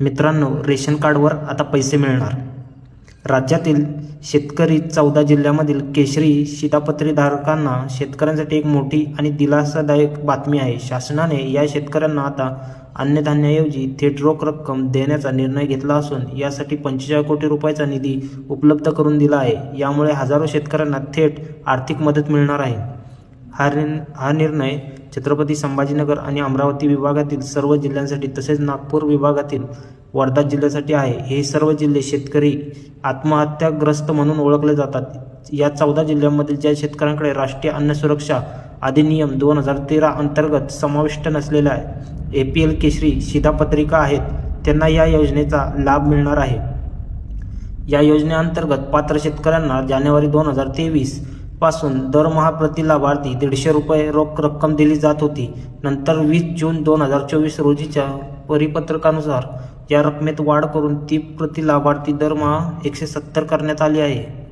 मित्रांनो रेशन कार्डवर आता पैसे मिळणार. राज्यातील शेतकरी चौदा जिल्ह्यामधील केशरी शिधापत्रीधारकांना शेतकऱ्यांसाठी एक मोठी आणि दिलासादायक बातमी आहे. शासनाने या शेतकऱ्यांना आता अन्नधान्याऐवजी थेट रोख रक्कम देण्याचा निर्णय घेतला असून यासाठी पंचेचाळीस कोटी रुपयाचा निधी उपलब्ध करून दिला आहे. यामुळे हजारो शेतकऱ्यांना थेट आर्थिक मदत मिळणार आहे. हा निर् हा निर्णय छत्रपती संभाजीनगर आणि अमरावती विभागातील सर्व जिल्ह्यांसाठी तसेच नागपूर विभागातील वर्धा जिल्ह्यासाठी आहे. हे सर्व जिल्हे शेतकरी आत्महत्याग्रस्त म्हणून ओळखले जातात. या चौदा जिल्ह्यांमधील ज्या शेतकऱ्यांकडे राष्ट्रीय अन्न सुरक्षा अधिनियम दोन हजार तेरा अंतर्गत समाविष्ट नसलेल्या ए पी एल केशरी शिधापत्रिका आहेत त्यांना या योजनेचा लाभ मिळणार आहे. या योजनेअंतर्गत पात्र शेतकऱ्यांना जानेवारी दोन हजार तेवीस पासून दरमहा प्रति लाभार्थी दीडशे रुपये रोख रक्कम दिली जात होती. नंतर वीस जून दोन हजार चोवीस रोजीच्या परिपत्रकानुसार या रकमेत वाढ करून ती प्रति लाभार्थी दरमहा एकशे सत्तर करण्यात आली आहे.